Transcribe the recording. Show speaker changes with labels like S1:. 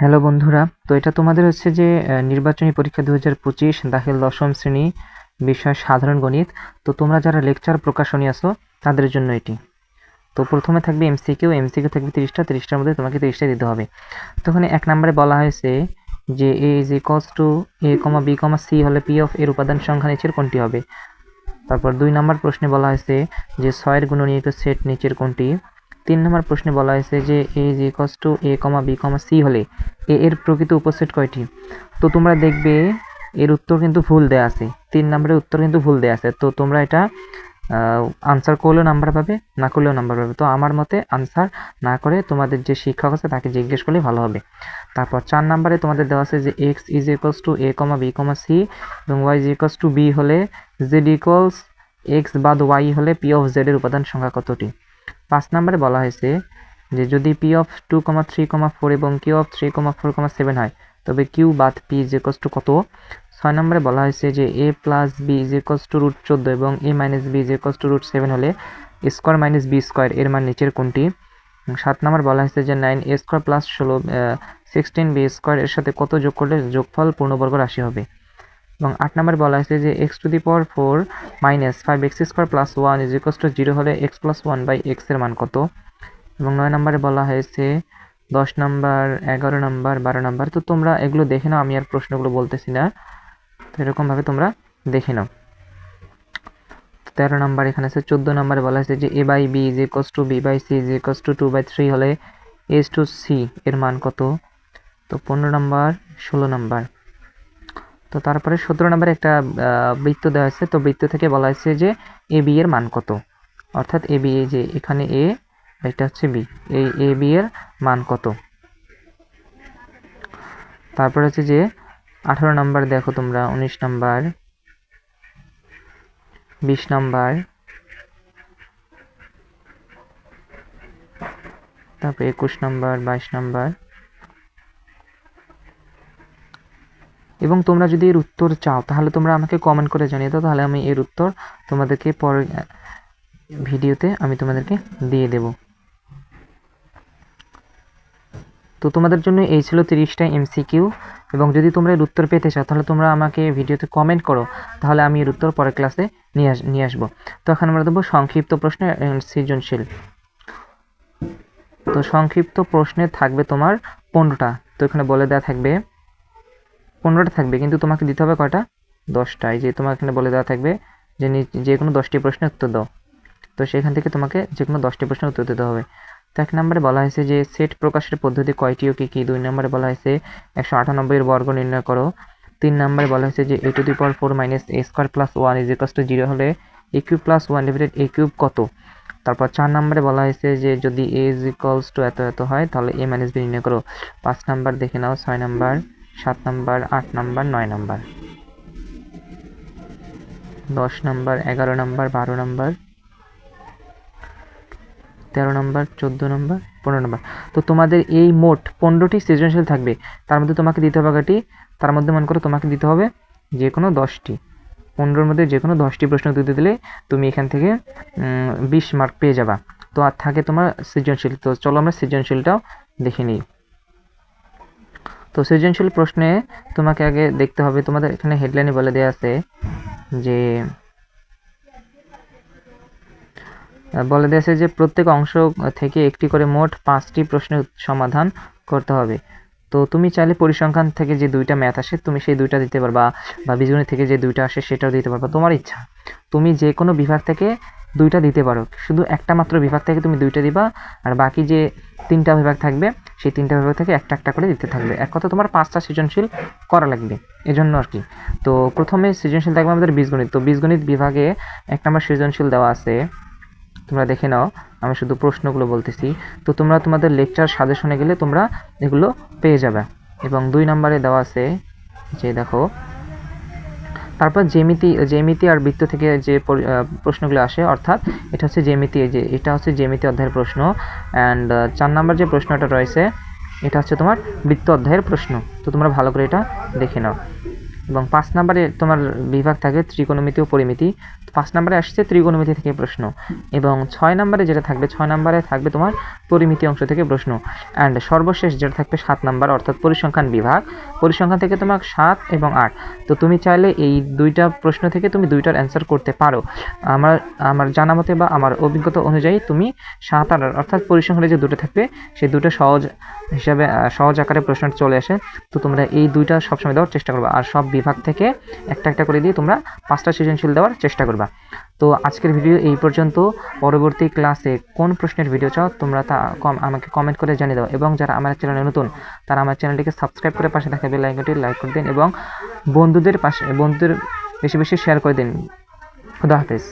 S1: Hello বন্ধুরা, তো এটা তোমাদের হচ্ছে যে নির্বাচনী পরীক্ষা দু হাজার পঁচিশ, দাখিল দশম শ্রেণি বিষয় সাধারণ গণিত। তো তোমরা যারা লেকচার প্রকাশনী আছো, তাদের জন্য এটি। তো প্রথমে থাকবে এমসিকিউ এমসিকিউ থাকবে তিরিশটা, তিরিশটার মধ্যে তোমাকে তিরিশটা দিতে হবে। তো ওখানে এক নম্বরে বলা হয়েছে যে A is equals to A comma B comma C হলে পি অফ এর উপাদান সংখ্যা নিচের কোনটি হবে? তারপর দুই নম্বর প্রশ্নে বলা হয়েছে যে, ছয়ের গুণনীয়ক সেট নিচের কোনটি? তিন নম্বর প্রশ্নে বলা হয়েছে যে A is equals to A comma B comma C হলে এ এর প্রকৃত উপসেট কয়টি? তো তোমরা দেখবে এর উত্তর কিন্তু ভুল দেয়া আছে। তিন নম্বরের উত্তর কিন্তু ভুল দেয়া আছে। তো তোমরা এটা আনসার করলেও নাম্বার পাবে, না করলেও নাম্বার পাবে। তো আমার মতে আনসার না করে তোমাদের যে শিক্ষক আছে তাকে জিজ্ঞেস করলে ভালো হবে। তারপর চার নম্বরে তোমাদের দেওয়া আছে যে X is equals to A comma B comma C এবং Y is equals to B হলে জেড ইকলস এক্স বাদ ওয়াই হলে পি অফ জেড এর উপাদান সংখ্যা কতটি? পাঁচ নম্বরে বলা হয়েছে যে যদি P of two comma three comma four এবং Q of three comma four comma seven হয়, তবে কিউ বাদ পি ইজ ইকলস টু কত? ছয় নম্বরে বলা হয়েছে যে A plus B is equals to root চোদ্দ এবং A minus B is equals to root seven হলে স্কোয়ার মাইনাস বি স্কোয়ার এর মান নিচের কোনটি? সাত নম্বর বলা হয়েছে যে নাইন এ স্কোয়ার প্লাস ষোলো সিক্সটিন বি স্কোয়ার এর সাথে কত যোগ করলে যোগফল পূর্ণবর্গ রাশি হবে? এবং আট নম্বর বলা হয়েছে যে X to the power four minus five X square plus one is equals to zero হলে এক্স প্লাস ওয়ান বাই এক্সের মান কত? এবং নয় নম্বরে বলা হয়েছে দশ নম্বর, এগারো নাম্বার, বারো নাম্বার। তো তোমরা এগুলো দেখে নাও, আমি আর প্রশ্নগুলো বলতেছি না। তো এরকমভাবে তোমরা দেখে নাও। তেরো নাম্বার এখানে আছে, চোদ্দ নাম্বারে বলা হয়েছে যে A by B is equals to B by C is equals to two by three হলে এস টু সি এর মান কত? তো পনেরো নাম্বার, ষোলো নাম্বার। তো তারপরে সতেরো নাম্বারে একটা বৃত্ত দেওয়া আছে তো বৃত্ত থেকে বলা হয়েছে যে এ বি এর মান কত? অর্থাৎ এ বি, এই যে এখানে এ, এটা হচ্ছে বি। এই এ বি এর মান কত? তারপর হচ্ছে যে আঠারো নাম্বার দেখো তোমরা, উনিশ নাম্বার, বিশ নাম্বার, তারপর একুশ নাম্বার, বাইশ নাম্বার এবং তোমরা যদি এর উত্তর চাও, তাহলে তোমরা আমাকে কমেন্ট করে জানিয়ে দাও, তাহলে আমি এর উত্তর তোমাদেরকে পরে ভিডিওতে আমি তোমাদেরকে দিয়ে দেব। তো তোমাদের জন্য এই ছিল তিরিশটা এমসিকিউ এবং যদি তোমরা এর উত্তর পেতে চাও, তাহলে তোমরা আমাকে ভিডিওতে কমেন্ট করো, তাহলে আমি এর উত্তর পরের ক্লাসে নিয়ে আস, নিয়ে আসব। তো এখন আমরা দেবো সংক্ষিপ্ত প্রশ্ন সৃজনশীল। তো সংক্ষিপ্ত প্রশ্নে থাকবে তোমার পনেরোটা, তো এখানে বলে দেওয়া থাকবে পনেরোটা থাকবে, কিন্তু তোমাকে দিতে হবে কয়টা? দশটা। এই যে তোমার এখানে বলে দেওয়া থাকবে যে যে কোনো দশটি প্রশ্নের উত্তর দাও। তো সেখান থেকে তোমাকে যে কোনো দশটি প্রশ্নের উত্তর দিতে হবে। তো এক নম্বরে বলা হয়েছে যে সেট প্রকাশের পদ্ধতি কয়টি ও কী কী? দুই নম্বরে বলা হয়েছে একশো আটানব্বইয়ের বর্গ নির্ণয় করো। তিন নম্বরে বলা হয়েছে যে A to the power four minus A square plus one is equals to zero হলে A cube plus one divided A cube কত? তারপর চার নম্বরে বলা হয়েছে যে যদি এ ইজ ইকালস টু এত এত হয় তাহলে এ মাইনাস বি নির্ণয় করো। পাঁচ নাম্বার দেখে নাও, ছয় নাম্বার। সাত নাম্বার, আট নাম্বার, নয় নাম্বার। দশ নাম্বার, এগারো নাম্বার, বারো নাম্বার, তেরো নাম্বার, চোদ্দ নাম্বার, পনেরো নাম্বার। তো তোমাদের এই মোট পনেরোটি সৃজনশীল থাকবে। তার মধ্যে তোমাকে দিতে হবে কয়টি তার মধ্যে মনে করো তোমাকে দিতে হবে যে কোনো দশটি। পনেরোর মধ্যে যে কোনো দশটি প্রশ্ন দিতে দিলে তুমি এখান থেকে বিশ মার্ক পেয়ে যাবা। তো আর থাকে তোমার সৃজনশীল। তো চলো আমরা সৃজনশীলটাও দেখে নিই। তো সৃজনশীল প্রশ্নে তোমাকে আগে দেখতে হবে, তোমাদের এখানে হেডলাইনে বলে দেওয়া আছে যে বলে দিয়েছে যে প্রত্যেক অংশ থেকে একটি করে মোট পাঁচটি প্রশ্নের সমাধান করতে হবে। তো তুমি চাইলে পরিসংখ্যান থেকে যে দুইটা ম্যাথ আসে, তুমি সেই দুইটা দিতে পারবা বা বীজগণিত থেকে যে দুইটা আসে, সেটাও দিতে পারবা। তোমার ইচ্ছা। তুমি যে কোনো বিভাগ থেকে দুইটা দিতে পারো। শুধু একটা মাত্র বিভাগ থেকে তুমি দুইটা দিবা, আর বাকি যে তিনটা বিভাগ থাকবে, সেই তিনটা বিভাগ থেকে একটা একটা করে দিতে থাকবে। এক কথা তোমার পাঁচটা সৃজনশীল করা লাগবে, এজন্য আর কি। তো প্রথমে সৃজনশীল থাকবে আমাদের বীজগণিত। তো বীজগণিত বিভাগে এক নম্বর সৃজনশীল দেওয়া আছে। তোমরা দেখে নাও, আমি শুধু প্রশ্নগুলো বলতেছি। তো তোমরা তোমাদের লেকচার সাজেশনে গেলে তোমরা এগুলো পেয়ে যাবে। এবং দুই নম্বরে দেওয়া আছে যে দেখো তারপর জ্যামিতি জ্যামিতি আর বৃত্ত থেকে যে প্রশ্নগুলো আসে, অর্থাৎ এটা হচ্ছে জেমিতি যে এটা হচ্ছে জ্যামিতি অধ্যায়ের প্রশ্ন অ্যান্ড চার নাম্বার যে প্রশ্নটা রয়েছে, এটা হচ্ছে তোমার বৃত্ত অধ্যায়ের প্রশ্ন, তো তোমরা ভালো করে এটা দেখে নাও। এবং পাঁচ নম্বরে তোমার বিভাগ থাকে ত্রিকোণমিতি ও পরিমিতি। পাঁচ নম্বরে আসছে ত্রিকোণমিতি থেকে প্রশ্ন এবং ছয় নম্বরে যেটা থাকবে, ছয় নম্বরে থাকবে তোমার পরিমিতি অংশ থেকে প্রশ্ন। অ্যান্ড সর্বশেষ যেটা থাকবে সাত নাম্বার, অর্থাৎ পরিসংখ্যান বিভাগ। পরিসংখ্যান থেকে তোমার সাত এবং আট। তো তুমি চাইলে এই দুইটা প্রশ্ন থেকে তুমি দুইটার অ্যান্সার করতে পারো। আমার আমার জানা মতে বা আমার অভিজ্ঞতা অনুযায়ী তুমি সাত আর, অর্থাৎ পরিসংখ্যানে যে দুটো থাকবে, সেই দুটো সহজ হিসাবে সহজ আকারে প্রশ্ন চলে আসে। তো তোমরা এই দুইটা সবসময় দেওয়ার চেষ্টা করবে। আর সব বিভাগ থেকে একটা একটা করে দিয়ে তোমরা পাঁচটা সৃজনশীল দেওয়ার চেষ্টা করবা। তো আজকের ভিডিও এই পর্যন্ত। পরবর্তী ক্লাসে কোন প্রশ্নের ভিডিও চাও, তোমরা তা কম আমাকে কমেন্ট করে জানিয়ে দাও। এবং যারা আমার চ্যানেলে নতুন, তারা আমার চ্যানেলটিকে সাবস্ক্রাইব করে পাশে থাকা বেল আইকনটি লাইক করে দিন এবং বন্ধুদের পাশে বন্ধুদের বেশি বেশি শেয়ার করে দিন। খুদা হাফেজ।